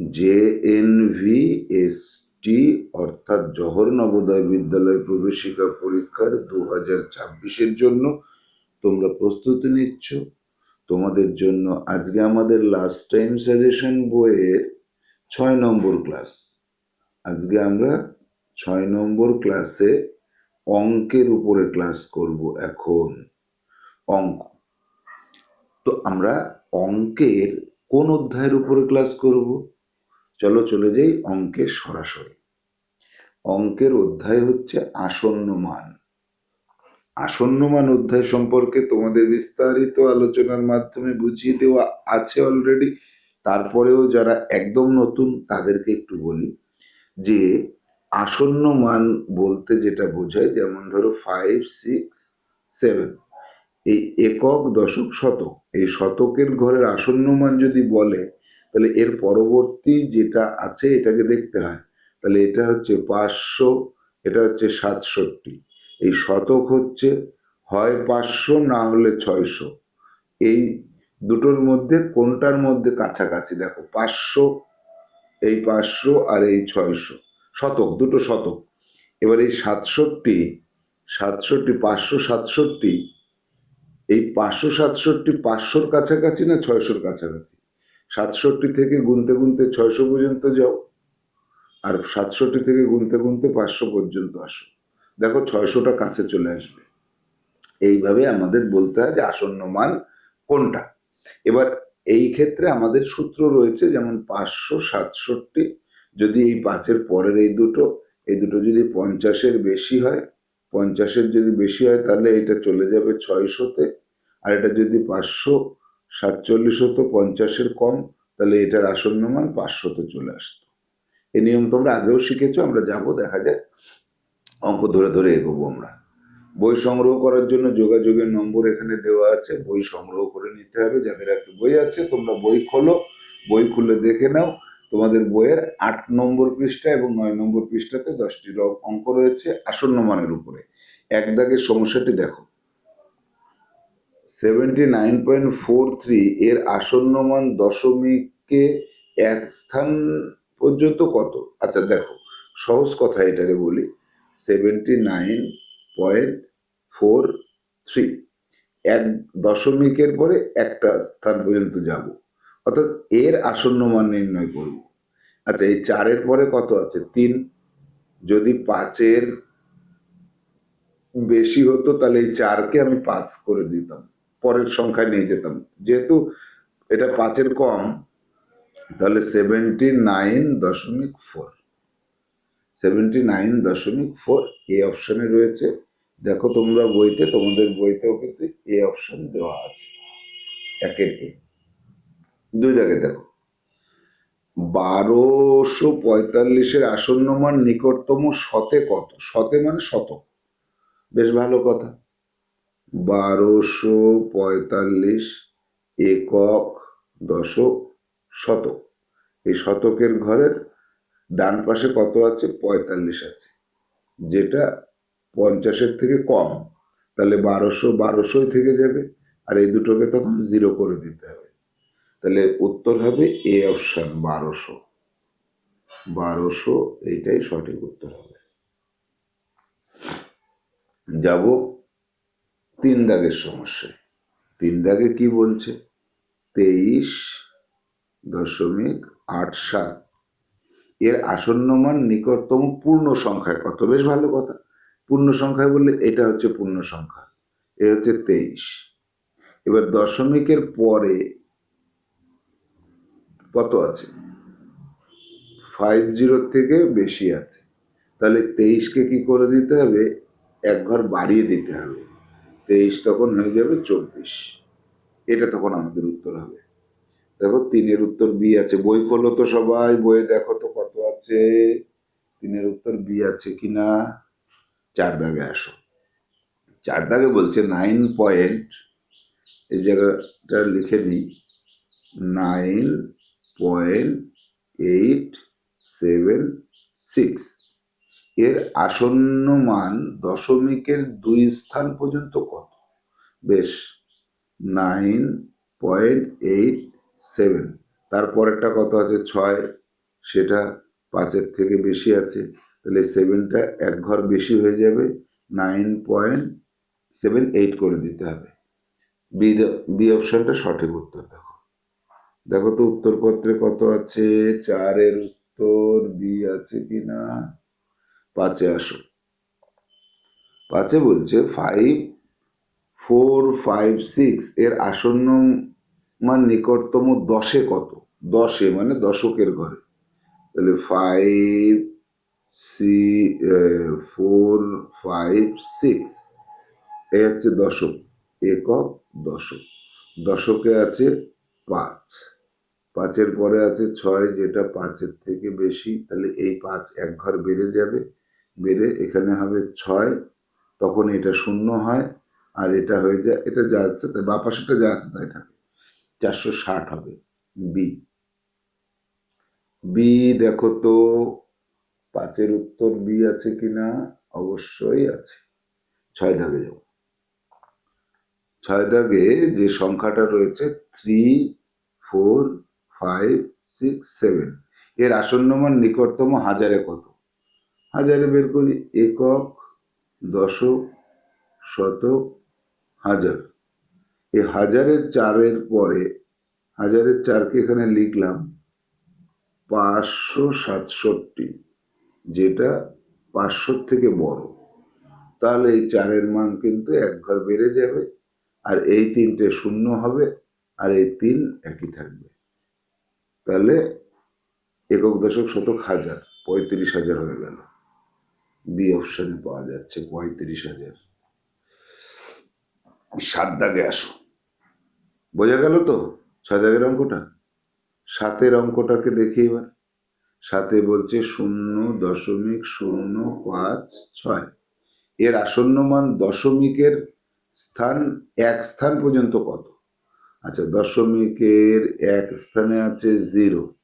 J N V S T অর্থাৎ জহর নবোদয় বিদ্যালয় প্রবেশিকা পরীক্ষার দু হাজার ছাব্বিশের জন্য তোমরা প্রস্তুতি নিচ্ছ। তোমাদের জন্য আজকে আমাদের লাস্ট টাইম সাজেশন বইয়ের ছয় নম্বর ক্লাস আজকে আমরা ছয় নম্বর ক্লাসে অঙ্কের উপরে ক্লাস করব এখন। অঙ্ক। তো আমরা অঙ্কের কোন অধ্যায়ের উপরে ক্লাস করব? চলো, চলে যাই অঙ্কের সরাসরি। অঙ্কের অধ্যায় হচ্ছে আসন্ন মান আসন্ন মান অধ্যায় সম্পর্কে তোমাদের বিস্তারিত আলোচনার মাধ্যমে বুঝিয়ে দেওয়া আছে অলরেডি তারপরেও যারা একদম নতুন, তাদেরকে একটু বলি যে আসন্ন মান বলতে যেটা বোঝায়, যেমন ধরো ফাইভ সিক্স সেভেন এই একক দশক শতক। এই শতকের ঘরের আসন্ন মান যদি বলে তাহলে এর পরবর্তী যেটা আছে এটাকে দেখতে হয়। তাহলে এটা হচ্ছে পাঁচশো, এটা হচ্ছে সাতষট্টি। এই শতক হচ্ছে হয় পাঁচশো, না হলে ছয়শো। এই দুটোর মধ্যে কোনটার মধ্যে কাছাকাছি? দেখো, পাঁচশো, এই পাঁচশো আর এই ছয়শো। শতক, দুটো শতক। এবার এই সাতষট্টি সাতষট্টি, পাঁচশো, সাতষট্টি, এই পাঁচশো, সাতষট্টি, পাঁচশোর কাছাকাছি না ছয়শোর কাছাকাছি? সাতষট্টি থেকে গুনতে গুনতে ছয়শো পর্যন্ত যাও, আর সাতষট্টি থেকে গুনতে গুনতে পাঁচশো পর্যন্ত আসো। দেখো ছয়শোটা কাছে চলে আসবে। এইভাবে আমাদের বলতে হয় যে আসন্ন মান কোনটা? এবার এই ক্ষেত্রে আমাদের সূত্র রয়েছে যেমন পাঁচশো সাতষট্টি, যদি এই পাঁচের পরের এই দুটো এই দুটো যদি পঞ্চাশের বেশি হয়, পঞ্চাশের যদি বেশি হয় তাহলে এটা চলে যাবে ছয়শোতে, আর এটা যদি পাঁচশো সাতচল্লিশ হতো পঞ্চাশের কম, তাহলে এটার আসন্ন মান পাঁচশোতে চলে আসতো। এই নিয়ম তোমরা আগেও শিখেছো, আমরা যাব, দেখা যায় অঙ্ক ধরে ধরে এগোবো আমরা। বই সংগ্রহ করার জন্য যোগাযোগের নম্বর এখানে দেওয়া আছে। বই সংগ্রহ করে নিতে হবে, যাদের একটা বই আছে, তোমরা বই খোলো, বই খুলে দেখে নাও। তোমাদের বইয়ের আট নম্বর পৃষ্ঠা এবং নয় নম্বর পৃষ্ঠাতে দশটি অঙ্ক রয়েছে, আসন্ন মানের উপরে। এক দাগের সমস্যাটি দেখো। Seventy nine point four three এর আসন্ন মান দশমিকে এক স্থান পর্যন্ত কত? আচ্ছা দেখো, সহজ কথা এটাকে বলি। Seventy nine point four three এক দশমিকের পরে একটা স্থান পর্যন্ত যাব। অর্থাৎ এর আসন্ন মান নির্ণয় করব। আচ্ছা এই চারের পরে কত আছে? তিন। যদি পাঁচের বেশি হতো, তাহলে এই চারকে আমি পাঁচ করে দিতাম। পরের সংখ্যায় নিয়ে যেতাম। যেহেতু এটা পাঁচের কম, তাহলে সেভেন্টি নাইন দশমিক ফোর সেভেন্টি নাইন দশমিক ফোর এ অপশানে রয়েছে। দেখো তোমরা বইতে, তোমাদের বইতেও কিন্তু এ অপশন দেওয়া আছে। একের এ। দুই দাগে দেখো। বারোশো পঁয়তাল্লিশের আসন্ন মান নিকটতম শতে কত? শতে মানে শত। বেশ ভালো কথা। বারোশো পঁয়তাল্লিশ একক দশক শতক। এই শতকের ঘরের ডান পাশে কত আছে? পঁয়তাল্লিশ আছে। যেটা পঞ্চাশের থেকে কম। তাহলে বারোশো বারোশোই থেকে যাবে। আর এই দুটোকে তখন জিরো করে দিতে হবে। তাহলে উত্তর হবে এ অপশন বারোশো। বারোশো, এইটাই সঠিক উত্তর হবে। যাব তিন দাগের সমস্যায় তিন দাগে কি বলছে? তেইশ দশমিক আট সাত। এর আসন্ন মান নিকটতম পূর্ণ সংখ্যায়, কত? বেশ ভালো কথা। পূর্ণ সংখ্যায় বললে এটা হচ্ছে পূর্ণ সংখ্যা, এ হচ্ছে তেইশ। এবার দশমিকের পরে কত আছে? ফাইভ জিরো থেকে বেশি আছে। তাহলে তেইশকে কি করে দিতে হবে? এক ঘর বাড়িয়ে দিতে হবে। তেইশ তখন হয়ে যাবে চব্বিশ। এটা তখন আমাদের উত্তর হবে। দেখো তিনের উত্তর বি আছে। বই খোলো তো সবাই, বইয়ে দেখো তো কত আছে। তিনের উত্তর বি আছে কিনা? চার দাগে আসো। চার দাগে বলছে নাইন পয়েন্ট, এই জায়গাটা লিখে নিই। Nine point eight seven six. এর আসন্ন মান দশমিকের দুই স্থান পর্যন্ত কত? বেশ, নাইন পয়েন্ট এইট সেভেন। তারপরেরটা কত আছে? ছয়। সেটা পাঁচের থেকে বেশি আছে। তাহলে সেভেনটা এক ঘর বেশি হয়ে যাবে। নাইন পয়েন্ট সেভেন এইট করে দিতে হবে। বি বি অপশনটা সঠিক উত্তর দেখো। দেখো তো উত্তরপত্রে কত আছে? চারের উত্তর বি আছে কিনা? পাঁচে আসো। পাঁচে বলছে ফাইভ ফোর ফাইভ সিক্স এর আসন্ন মান নিকটতম দশে কত? দশে মানে দশকের ঘরে। তাহলে five C four five six এই হচ্ছে দশক। একক দশক। দশকে আছে পাঁচ। পাঁচের পরে আছে ছয়, যেটা পাঁচের থেকে বেশি, তাহলে এই পাঁচ এক ঘর বেড়ে যাবে। বেড়ে এখানে হবে ছয়, তখন এটা শূন্য হয়, আর এটা হয়ে যায়, এটা যা আছে বা পাশেটা যা আছে তাই থাকে। চারশো ষাট হবে বি বি দেখো তো, পাঁচের উত্তর বি আছে কিনা? অবশ্যই আছে। ছয় দাগে যাব ছয় দাগে যে সংখ্যাটা রয়েছে three four five six seven এর আসন্ন মান নিকটতম হাজারে কত? হাজারে বের করি, একক, দশক, শতক, হাজার। এই হাজারের চারের পরে, হাজারের চারকে এখানে লিখলাম পাঁচশো সাতষট্টি, যেটা পাঁচশোর থেকে বড়। তাহলে এই চারের মান কিন্তু এক ঘর বেড়ে যাবে, আর এই তিনটে শূন্য হবে, আর এই তিন একই থাকবে। তাহলে একক, দশক, শতক, হাজার, পঁয়ত্রিশ হাজার হয়ে গেল। বি অপশনে পাওয়া যাচ্ছে, পঁয়ত্রিশ হাজার। সাত দাগে আসো। বোঝা গেল তো? ছয় দাগের অঙ্কটা? সাতের অঙ্কটাকে দেখি এবার। সাথে বলছে শূন্য দশমিক শূন্য পাঁচ ছয়। এর আসন্ন মান দশমিকের স্থান, এক স্থান পর্যন্ত কত? আচ্ছা দশমিকের এক স্থানে আছে জিরো।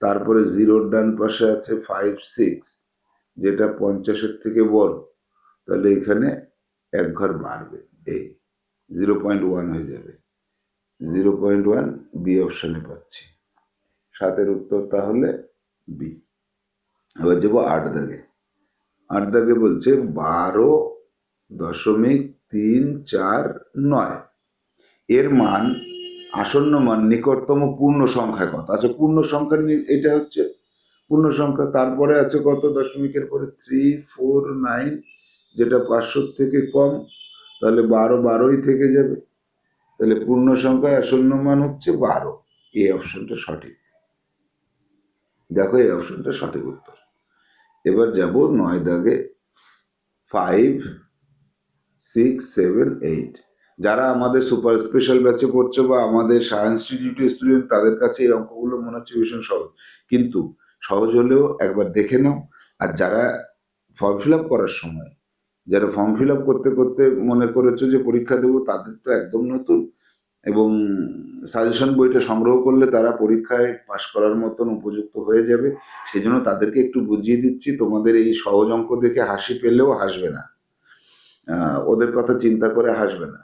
তারপরে জিরোর ডান পাশে আছে ফাইভ সিক্স যেটা পঞ্চাশের থেকে বড়, তাহলে এখানে এক ঘর বাড়বে, এই জিরো পয়েন্ট ওয়ান হয়ে যাবে। জিরো পয়েন্ট ওয়ান বি অপশানে পাচ্ছি। সাতের উত্তর তাহলে বি এবার যাব আট দাগে। আট দাগে বলছে বারো দশমিক তিন চার নয়। এর মান আসন্ন মান নিকটতম পূর্ণ সংখ্যা কত? আচ্ছা পূর্ণ সংখ্যা এটা হচ্ছে পূর্ণ সংখ্যা তারপরে আছে কত? দশমিকের পরে থ্রি ফোর নাইন যেটা পাঁচশোর থেকে কম, তাহলে বারো বারোই থেকে যাবে। তাহলে পূর্ণ সংখ্যায় আসন্ন মান হচ্ছে বারো। এই অপশনটা সঠিক। দেখো এই অপশনটা সঠিক উত্তর। এবার যাব নয় দাগে ফাইভ সিক্স সেভেন এইট যারা আমাদের সুপার স্পেশাল ব্যাচে পড়ছো বা আমাদের সায়েন্স ইনস্টিটিউটের স্টুডেন্ট তাদের কাছে এই অঙ্কগুলো মনে হচ্ছে ভীষণ সহজ। কিন্তু সহজ হলেও একবার দেখে নাও। আর যারা ফর্ম ফিল আপ করার সময়, যারা ফর্ম ফিল আপ করতে করতে মনে করেছ যে পরীক্ষা দেবো, তাদের তো একদম নতুন। এবং সাজেশন বইটা সংগ্রহ করলে তারা পরীক্ষায় পাশ করার মতন উপযুক্ত হয়ে যাবে। সেই জন্য তাদেরকে একটু বুঝিয়ে দিচ্ছি, তোমাদের এই সহজ অঙ্ক দেখে হাসি পেলেও হাসবে না। ওদের কথা চিন্তা করে হাসবে না।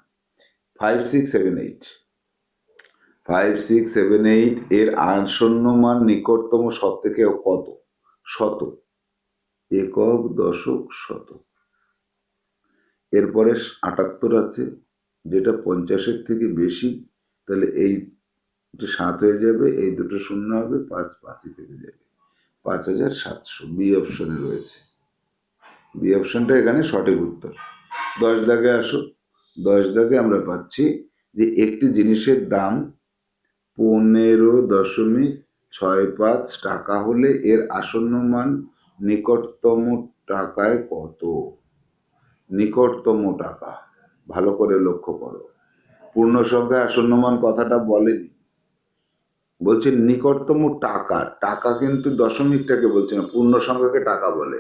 Five six seven eight five six seven eight এর আসন্ন মান নিকটতম শত থেকে কত? শত। একক, দশক, শত। এরপরে আটাত্তর আছে। যেটা পঞ্চাশের থেকে বেশি, তাহলে এই সাত হয়ে যাবে, এই দুটো শূন্য হবে, পাঁচ পাঁচই থেকে যাবে। পাঁচ হাজার সাতশো। বি অপশনে রয়েছে। বি অপশনটা এখানে সঠিক উত্তর। দশ দাগে আসো। দশ দাগে আমরা পাচ্ছি যে একটি জিনিসের দাম পনেরো দশমিক ছয় পাঁচ টাকা হলে এর আসন্ন মান নিকটতম টাকায় কত? নিকটতম টাকা। ভালো করে লক্ষ্য করো। পূর্ণ সংখ্যায় আসন্ন মান কথাটা বলেনি। বলছে নিকটতম টাকা। টাকা কিন্তু দশমিকটাকে বলছে না, পূর্ণ সংখ্যাকে টাকা বলে।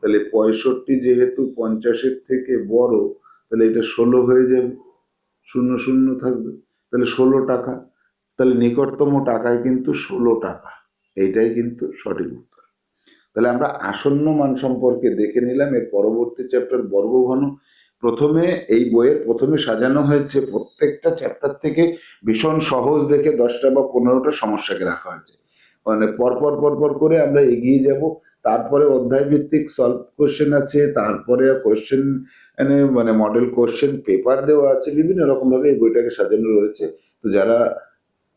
তাহলে পঁয়ষট্টি যেহেতু পঞ্চাশের থেকে বড়, তাহলে এটা ষোলো হয়ে যাবে, শূন্য শূন্য থাকবে। তাহলে ষোলো টাকা। তাহলে নিকটতম টাকায় কিন্তু ষোলো টাকা। এইটাই কিন্তু সঠিক উত্তর। তাহলে আমরা আসন্ন মান সম্পর্কে দেখে নিলাম, এর পরবর্তী চ্যাপ্টার বর্গঘন। প্রথমে এই বইয়ের প্রথমে সাজানো হয়েছে প্রত্যেকটা চ্যাপ্টার থেকে ভীষণ সহজ দেখে দশটা বা পনেরোটা সমস্যাকে রাখা হয়েছে। মানে পরপর পরপর করে আমরা এগিয়ে যাব। তারপরে অধ্যায় ভিত্তিক সলভ কোশ্চেন আছে, তারপরে কোশ্চেন মানে মডেল কোশ্চেন পেপার দেওয়া আছে, বিভিন্ন রকম ভাবে এই বইটাকে সাজানো রয়েছে। তো যারা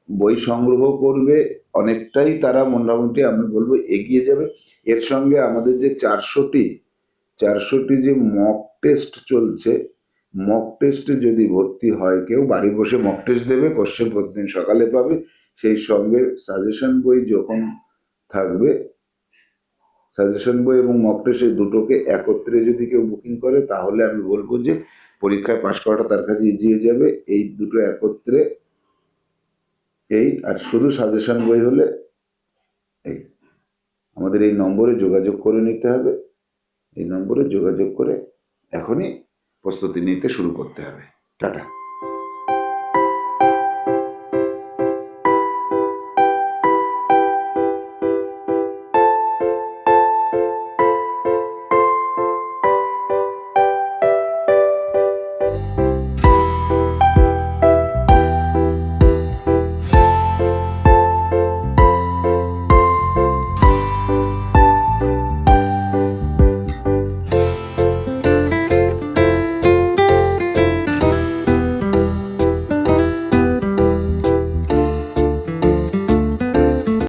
বই সংগ্রহ করবে, অনেকটাই তারা মোটামুটি আমি বলব এগিয়ে যাবে। এর সঙ্গে আমাদের যে চারশোটি চারশোটি যে মক টেস্ট চলছে মক টেস্টে যদি ভর্তি হয়, কেউ বাড়ি বসে মক টেস্ট দেবে কোশ্চেন প্রতিদিন সকালে পাবে। সেই সঙ্গে সাজেশন বই যখন থাকবে সাজেশন বই এবং মক টেস্ট এই দুটোকে একত্রে যদি কেউ বুকিং করে, তাহলে আমি বলব যে পরীক্ষায় পাশ করাটা তার কাছে এগিয়ে যাবে। এই দুটো একত্রে এই, আর শুধু সাজেশন বই হলে এই, আমাদের এই নম্বরে যোগাযোগ করে নিতে হবে। এই নম্বরে যোগাযোগ করে এখনই প্রস্তুতি নিতে শুরু করতে হবে। টাটা।